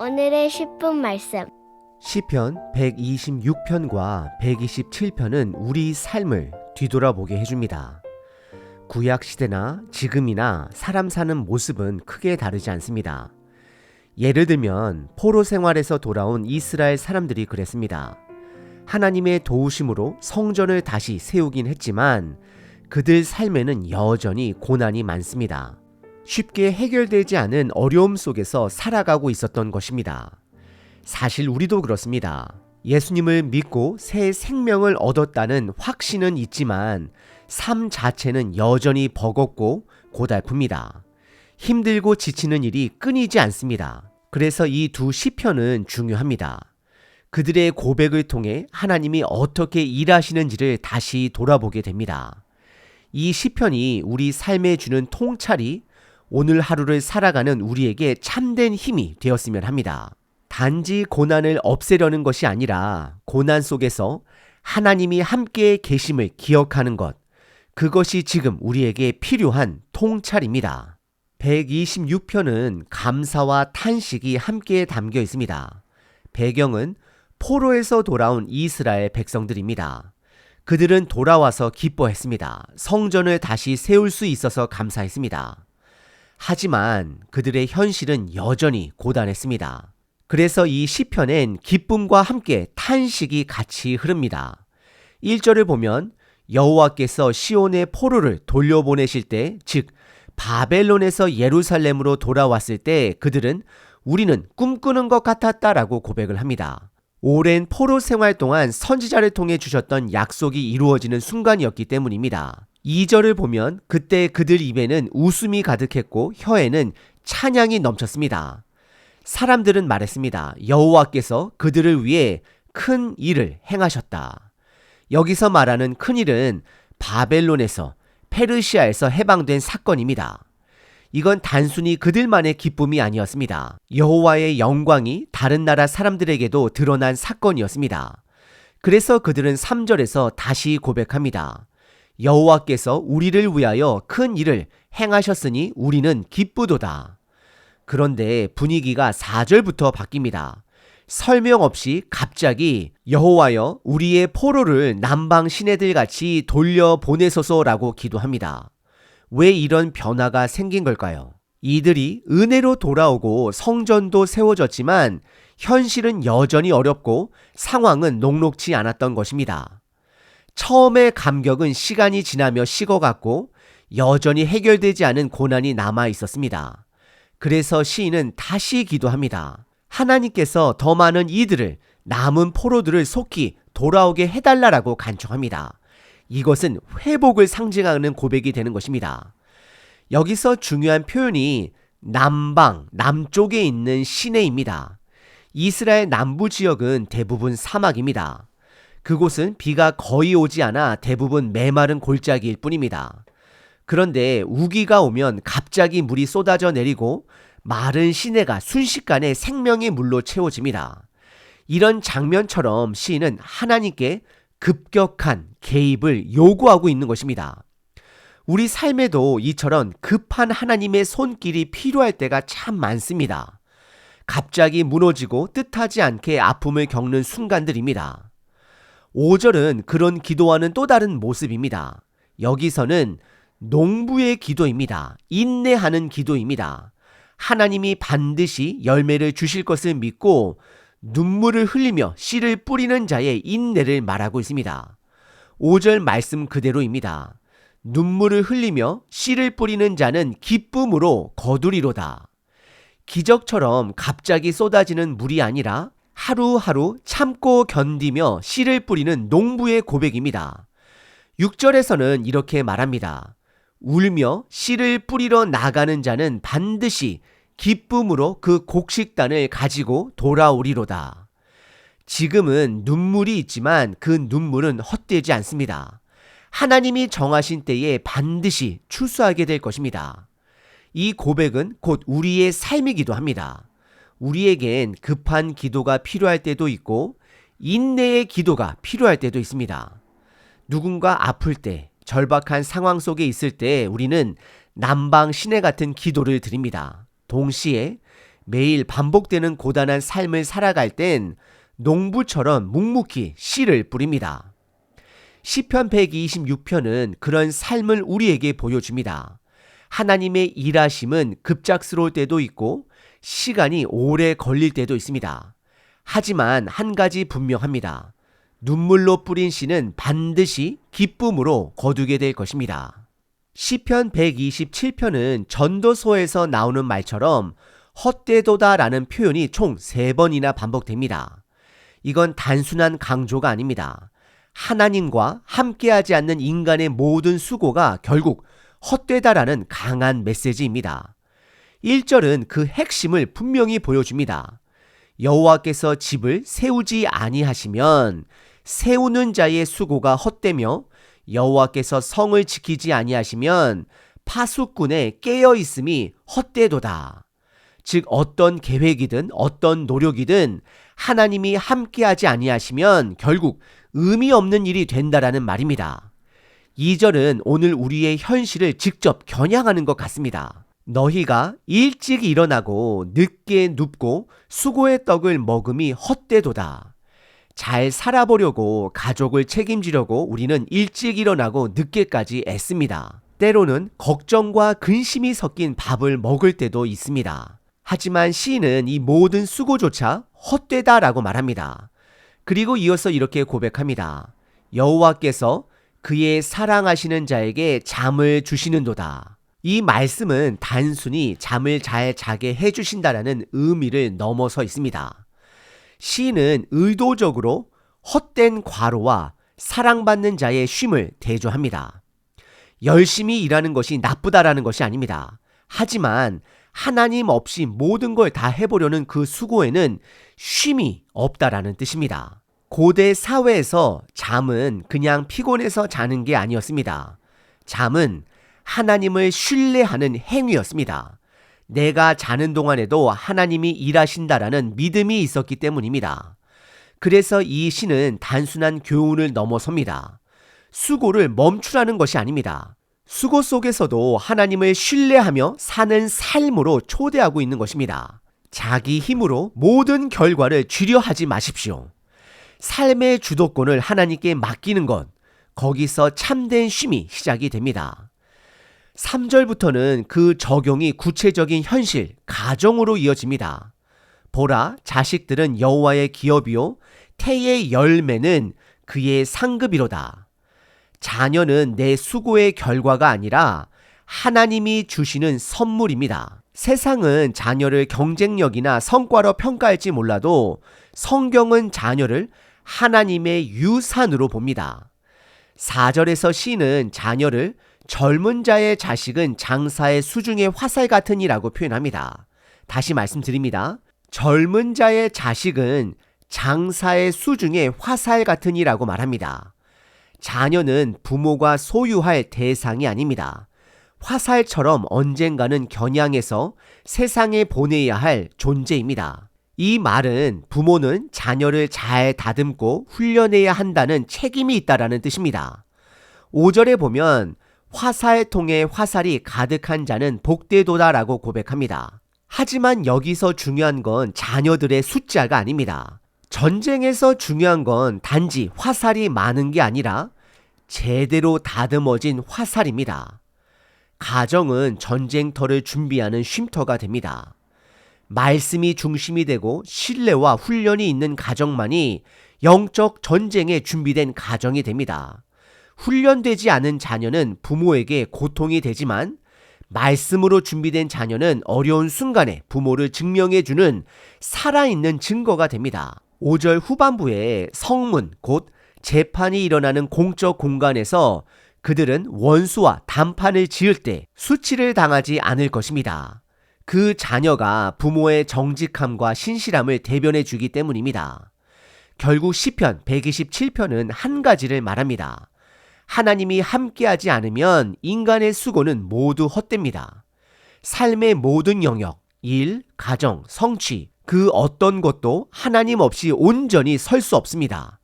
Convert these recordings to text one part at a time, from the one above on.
오늘의 10분 말씀. 시편 126편과 127편은 우리 삶을 뒤돌아보게 해줍니다. 구약 시대나 지금이나 사람 사는 모습은 크게 다르지 않습니다. 예를 들면 포로 생활에서 돌아온 이스라엘 사람들이 그랬습니다. 하나님의 도우심으로 성전을 다시 세우긴 했지만 그들 삶에는 여전히 고난이 많습니다. 쉽게 해결되지 않은 어려움 속에서 살아가고 있었던 것입니다. 사실 우리도 그렇습니다. 예수님을 믿고 새 생명을 얻었다는 확신은 있지만 삶 자체는 여전히 버겁고 고달픕니다. 힘들고 지치는 일이 끊이지 않습니다. 그래서 이 두 시편은 중요합니다. 그들의 고백을 통해 하나님이 어떻게 일하시는지를 다시 돌아보게 됩니다. 이 시편이 우리 삶에 주는 통찰이 오늘 하루를 살아가는 우리에게 참된 힘이 되었으면 합니다. 단지 고난을 없애려는 것이 아니라 고난 속에서 하나님이 함께 계심을 기억하는 것, 그것이 지금 우리에게 필요한 통찰입니다. 126편은 감사와 탄식이 함께 담겨 있습니다. 배경은 포로에서 돌아온 이스라엘 백성들입니다. 그들은 돌아와서 기뻐했습니다. 성전을 다시 세울 수 있어서 감사했습니다. 하지만 그들의 현실은 여전히 고단했습니다. 그래서 이 시편엔 기쁨과 함께 탄식이 같이 흐릅니다. 1절을 보면 여호와께서 시온의 포로를 돌려보내실 때, 즉 바벨론에서 예루살렘으로 돌아왔을 때 그들은 우리는 꿈꾸는 것 같았다라고 고백을 합니다. 오랜 포로 생활 동안 선지자를 통해 주셨던 약속이 이루어지는 순간이었기 때문입니다. 2절을 보면 그때 그들 입에는 웃음이 가득했고 혀에는 찬양이 넘쳤습니다. 사람들은 말했습니다. 여호와께서 그들을 위해 큰 일을 행하셨다. 여기서 말하는 큰 일은 바벨론에서 페르시아에서 해방된 사건입니다. 이건 단순히 그들만의 기쁨이 아니었습니다. 여호와의 영광이 다른 나라 사람들에게도 드러난 사건이었습니다. 그래서 그들은 3절에서 다시 고백합니다. 여호와께서 우리를 위하여 큰 일을 행하셨으니 우리는 기쁘도다. 그런데 분위기가 4절부터 바뀝니다. 설명 없이 갑자기 여호와여 우리의 포로를 남방 시내들 같이 돌려 보내소서라고 기도합니다. 왜 이런 변화가 생긴 걸까요? 이들이 은혜로 돌아오고 성전도 세워졌지만 현실은 여전히 어렵고 상황은 녹록지 않았던 것입니다. 처음의 감격은 시간이 지나며 식어갔고 여전히 해결되지 않은 고난이 남아 있었습니다. 그래서 시인은 다시 기도합니다. 하나님께서 더 많은 이들을 남은 포로들을 속히 돌아오게 해달라라고 간청합니다. 이것은 회복을 상징하는 고백이 되는 것입니다. 여기서 중요한 표현이 남방, 남쪽에 있는 시내입니다. 이스라엘 남부 지역은 대부분 사막입니다. 그곳은 비가 거의 오지 않아 대부분 메마른 골짜기일 뿐입니다. 그런데 우기가 오면 갑자기 물이 쏟아져 내리고 마른 시내가 순식간에 생명의 물로 채워집니다. 이런 장면처럼 시인은 하나님께 급격한 개입을 요구하고 있는 것입니다. 우리 삶에도 이처럼 급한 하나님의 손길이 필요할 때가 참 많습니다. 갑자기 무너지고 뜻하지 않게 아픔을 겪는 순간들입니다. 5절은 그런 기도와는 또 다른 모습입니다. 여기서는 농부의 기도입니다. 인내하는 기도입니다. 하나님이 반드시 열매를 주실 것을 믿고 눈물을 흘리며 씨를 뿌리는 자의 인내를 말하고 있습니다. 5절 말씀 그대로입니다. 눈물을 흘리며 씨를 뿌리는 자는 기쁨으로 거두리로다. 기적처럼 갑자기 쏟아지는 물이 아니라 하루하루 참고 견디며 씨를 뿌리는 농부의 고백입니다. 6절에서는 이렇게 말합니다. 울며 씨를 뿌리러 나가는 자는 반드시 기쁨으로 그 곡식단을 가지고 돌아오리로다. 지금은 눈물이 있지만 그 눈물은 헛되지 않습니다. 하나님이 정하신 때에 반드시 출소하게 될 것입니다. 이 고백은 곧 우리의 삶이기도 합니다. 우리에겐 급한 기도가 필요할 때도 있고 인내의 기도가 필요할 때도 있습니다. 누군가 아플 때, 절박한 상황 속에 있을 때 우리는 남방 시내 같은 기도를 드립니다. 동시에 매일 반복되는 고단한 삶을 살아갈 땐 농부처럼 묵묵히 씨를 뿌립니다. 시편 126편은 그런 삶을 우리에게 보여줍니다. 하나님의 일하심은 급작스러울 때도 있고 시간이 오래 걸릴 때도 있습니다. 하지만 한 가지 분명합니다. 눈물로 뿌린 씨는 반드시 기쁨으로 거두게 될 것입니다. 시편 127편은 전도서에서 나오는 말처럼 헛되도다라는 표현이 총 3번이나 반복됩니다. 이건 단순한 강조가 아닙니다. 하나님과 함께하지 않는 인간의 모든 수고가 결국 헛되다라는 강한 메시지입니다. 1절은 그 핵심을 분명히 보여줍니다. 여호와께서 집을 세우지 아니하시면 세우는 자의 수고가 헛되며 여호와께서 성을 지키지 아니하시면 파수꾼의 깨어 있음이 헛되도다. 즉 어떤 계획이든 어떤 노력이든 하나님이 함께하지 아니하시면 결국 의미 없는 일이 된다라는 말입니다. 2절은 오늘 우리의 현실을 직접 겨냥하는 것 같습니다. 너희가 일찍 일어나고 늦게 눕고 수고의 떡을 먹음이 헛되도다. 잘 살아보려고 가족을 책임지려고 우리는 일찍 일어나고 늦게까지 애씁니다. 때로는 걱정과 근심이 섞인 밥을 먹을 때도 있습니다. 하지만 시인은 이 모든 수고조차 헛되다라고 말합니다. 그리고 이어서 이렇게 고백합니다. 여호와께서 그의 사랑하시는 자에게 잠을 주시는도다. 이 말씀은 단순히 잠을 잘 자게 해주신다라는 의미를 넘어서 있습니다. 시인은 의도적으로 헛된 과로와 사랑받는 자의 쉼을 대조합니다. 열심히 일하는 것이 나쁘다라는 것이 아닙니다. 하지만 하나님 없이 모든 걸 다 해보려는 그 수고에는 쉼이 없다라는 뜻입니다. 고대 사회에서 잠은 그냥 피곤해서 자는 게 아니었습니다. 잠은 하나님을 신뢰하는 행위였습니다. 내가 자는 동안에도 하나님이 일하신다라는 믿음이 있었기 때문입니다. 그래서 이 시는 단순한 교훈을 넘어섭니다. 수고를 멈추라는 것이 아닙니다. 수고 속에서도 하나님을 신뢰하며 사는 삶으로 초대하고 있는 것입니다. 자기 힘으로 모든 결과를 주려 하지 마십시오. 삶의 주도권을 하나님께 맡기는 것, 거기서 참된 쉼이 시작이 됩니다. 3절부터는 그 적용이 구체적인 현실, 가정으로 이어집니다. 보라, 자식들은 여호와의 기업이요, 태의 열매는 그의 상급이로다. 자녀는 내 수고의 결과가 아니라 하나님이 주시는 선물입니다. 세상은 자녀를 경쟁력이나 성과로 평가할지 몰라도 성경은 자녀를 하나님의 유산으로 봅니다. 4절에서 시는 자녀를 젊은 자의 자식은 장사의 수중의 화살 같으니라고 표현합니다. 다시 말씀드립니다. 젊은 자의 자식은 장사의 수중의 화살 같으니라고 말합니다. 자녀는 부모가 소유할 대상이 아닙니다. 화살처럼 언젠가는 겨냥해서 세상에 보내야 할 존재입니다. 이 말은 부모는 자녀를 잘 다듬고 훈련해야 한다는 책임이 있다라는 뜻입니다. 5절에 보면 화살 통에 화살이 가득한 자는 복되도다라고 고백합니다. 하지만 여기서 중요한 건 자녀들의 숫자가 아닙니다. 전쟁에서 중요한 건 단지 화살이 많은 게 아니라 제대로 다듬어진 화살입니다. 가정은 전쟁터를 준비하는 쉼터가 됩니다. 말씀이 중심이 되고 신뢰와 훈련이 있는 가정만이 영적 전쟁에 준비된 가정이 됩니다. 훈련되지 않은 자녀는 부모에게 고통이 되지만 말씀으로 준비된 자녀는 어려운 순간에 부모를 증명해 주는 살아있는 증거가 됩니다. 5절 후반부에 성문, 곧 재판이 일어나는 공적 공간에서 그들은 원수와 단판을 지을 때 수치를 당하지 않을 것입니다. 그 자녀가 부모의 정직함과 신실함을 대변해 주기 때문입니다. 결국 시편 127편은 한 가지를 말합니다. 하나님이 함께하지 않으면 인간의 수고는 모두 헛됩니다. 삶의 모든 영역, 일, 가정, 성취, 그 어떤 것도 하나님 없이 온전히 설 수 없습니다.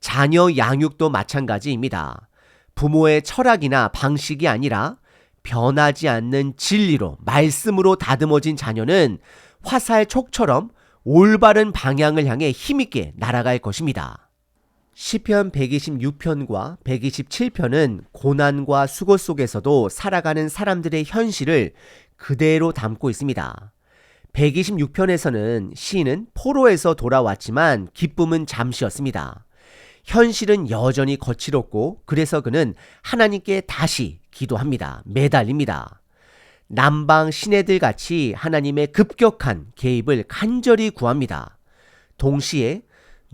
자녀 양육도 마찬가지입니다. 부모의 철학이나 방식이 아니라 변하지 않는 진리로 말씀으로 다듬어진 자녀는 화살 촉처럼 올바른 방향을 향해 힘있게 날아갈 것입니다. 시편 126편과 127편은 고난과 수고 속에서도 살아가는 사람들의 현실을 그대로 담고 있습니다. 126편에서는 시인은 포로에서 돌아왔지만 기쁨은 잠시였습니다. 현실은 여전히 거칠었고 그래서 그는 하나님께 다시 기도합니다. 매달립니다. 남방 신해들 같이 하나님의 급격한 개입을 간절히 구합니다. 동시에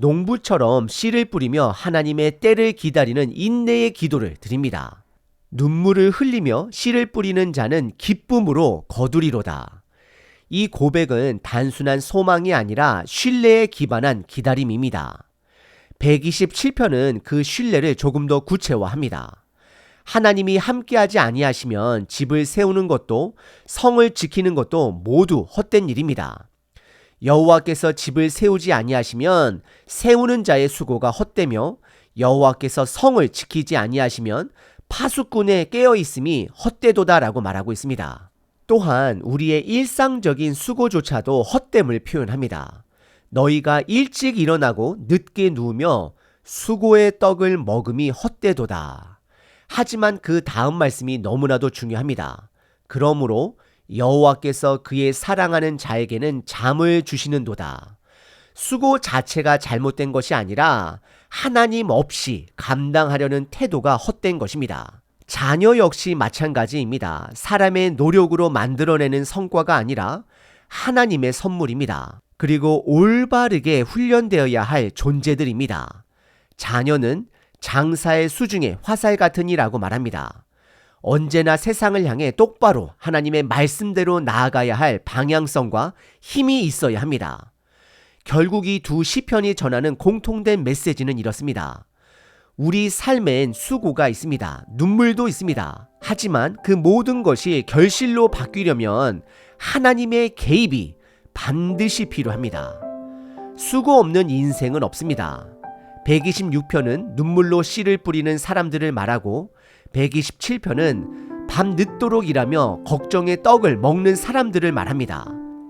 농부처럼 씨를 뿌리며 하나님의 때를 기다리는 인내의 기도를 드립니다. 눈물을 흘리며 씨를 뿌리는 자는 기쁨으로 거두리로다. 이 고백은 단순한 소망이 아니라 신뢰에 기반한 기다림입니다. 127편은 그 신뢰를 조금 더 구체화합니다. 하나님이 함께하지 아니하시면 집을 세우는 것도 성을 지키는 것도 모두 헛된 일입니다. 여호와께서 집을 세우지 아니하시면 세우는 자의 수고가 헛되며 여호와께서 성을 지키지 아니하시면 파수꾼에 깨어 있음이 헛되도다라고 말하고 있습니다. 또한 우리의 일상적인 수고조차도 헛됨을 표현합니다. 너희가 일찍 일어나고 늦게 누우며 수고의 떡을 먹음이 헛되도다. 하지만 그 다음 말씀이 너무나도 중요합니다. 그러므로 여호와께서 그의 사랑하는 자에게는 잠을 주시는도다. 수고 자체가 잘못된 것이 아니라 하나님 없이 감당하려는 태도가 헛된 것입니다. 자녀 역시 마찬가지입니다. 사람의 노력으로 만들어내는 성과가 아니라 하나님의 선물입니다. 그리고 올바르게 훈련되어야 할 존재들입니다. 자녀는 장사의 수중에 화살 같은 이라고 말합니다. 언제나 세상을 향해 똑바로 하나님의 말씀대로 나아가야 할 방향성과 힘이 있어야 합니다. 결국 이 두 시편이 전하는 공통된 메시지는 이렇습니다. 우리 삶엔 수고가 있습니다. 눈물도 있습니다. 하지만 그 모든 것이 결실로 바뀌려면 하나님의 개입이 반드시 필요합니다. 수고 없는 인생은 없습니다. 126편은 눈물로 씨를 뿌리는 사람들을 말하고 127편은 밤 늦도록 일하며 걱정의 떡을 먹는 사람들을 말합니다.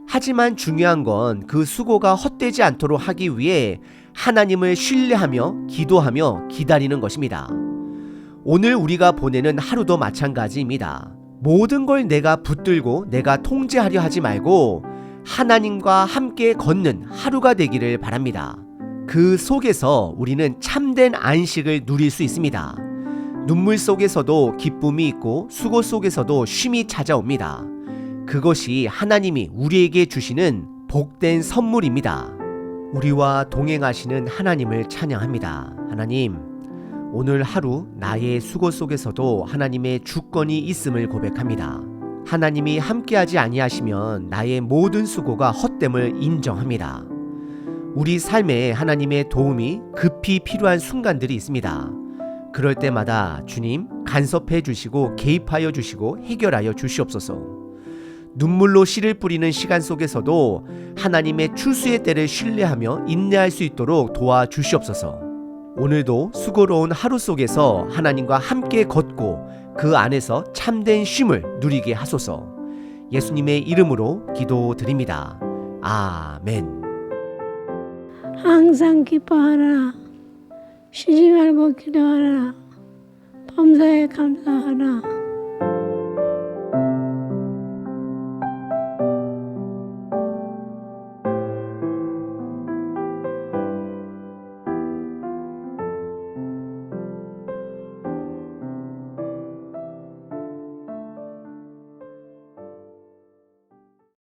하지만 중요한 건 그 수고가 헛되지 않도록 하기 위해 하나님을 신뢰하며 기도하며 기다리는 것입니다. 오늘 우리가 보내는 하루도 마찬가지입니다. 모든 걸 내가 붙들고 내가 통제하려 하지 말고 하나님과 함께 걷는 하루가 되기를 바랍니다. 그 속에서 우리는 참된 안식을 누릴 수 있습니다. 눈물 속에서도 기쁨이 있고 수고 속에서도 쉼이 찾아옵니다. 그것이 하나님이 우리에게 주시는 복된 선물입니다. 우리와 동행하시는 하나님을 찬양합니다. 하나님, 오늘 하루 나의 수고 속에서도 하나님의 주권이 있음을 고백합니다. 하나님이 함께하지 아니하시면 나의 모든 수고가 헛됨을 인정합니다. 우리 삶에 하나님의 도움이 급히 필요한 순간들이 있습니다. 그럴 때마다 주님 간섭해 주시고 개입하여 주시고 해결하여 주시옵소서. 눈물로 씨를 뿌리는 시간 속에서도 하나님의 추수의 때를 신뢰하며 인내할 수 있도록 도와 주시옵소서. 오늘도 수고로운 하루 속에서 하나님과 함께 걷고 그 안에서 참된 쉼을 누리게 하소서. 예수님의 이름으로 기도드립니다. 아멘. 항상 기뻐하라. 쉬지 말고 기도하라. 범사에 감사하라.